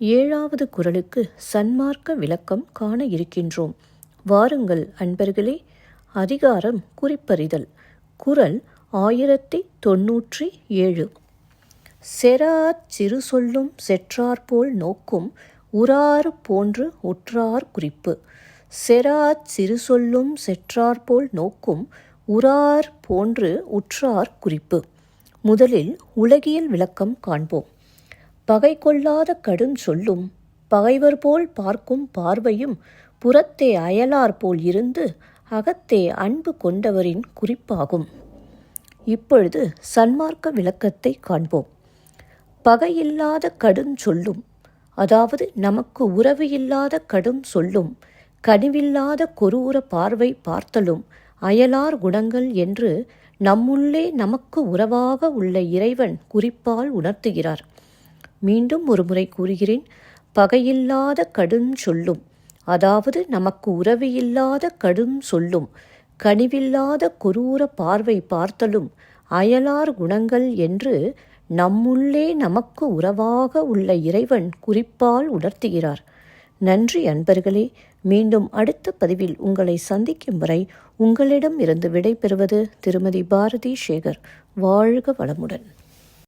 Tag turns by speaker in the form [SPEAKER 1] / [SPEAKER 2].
[SPEAKER 1] ஏழாவது குரலுக்கு சன்மார்க்க விளக்கம் காண இருக்கின்றோம். வாருங்கள் அன்பர்களே. அதிகாரம் குறிப்பறிதல். குரல் ஆயிரத்தி தொன்னூற்றி ஏழு. செராச் சிறு சொல்லும் செற்றாற்போல் நோக்கும் உறாறு போன்று உற்றார் குறிப்பு. செராச் சிறு சொல்லும் செற்றாற்போல் நோக்கும் உறார் போன்று உற்றார் குறிப்பு. முதலில் உலகியல் விளக்கம் காண்போம். பகை கொள்ளாத கடும் சொல்லும் பகைவர் போல் பார்க்கும் பார்வையும் புறத்தே அயலார் போல் இருந்து அகத்தே அன்பு கொண்டவரின் குறிப்பாகும். இப்பொழுது சன்மார்க்க விளக்கத்தை காண்போம். பகையில்லாத கடும் சொல்லும் அதாவது நமக்கு உறவு இல்லாத கடும் சொல்லும் கனிவில்லாத கொரூர பார்வை பார்த்தலும் அயலார் குணங்கள் என்று நம்முள்ளே நமக்கு உறவாக உள்ள இறைவன் குறிப்பால் உணர்த்துகிறார். மீண்டும் ஒரு முறை கூறுகிறேன் பகையில்லாத கடும் சொல்லும். அதாவது நமக்கு உறவு இல்லாத கடும் சொல்லும் கனிவில்லாத கொரூர பார்வை பார்த்தலும் அயலார் குணங்கள் என்று நம்முள்ளே நமக்கு உறவாக உள்ள இறைவன் குறிப்பால் உணர்த்துகிறார். நன்றி அன்பர்களே மீண்டும் அடுத்த பதிவில் உங்களை சந்திக்கும் வரை உங்களிடம் இருந்து விடைபெறுவது திருமதி பாரதி சேகர். வாழ்க வளமுடன்.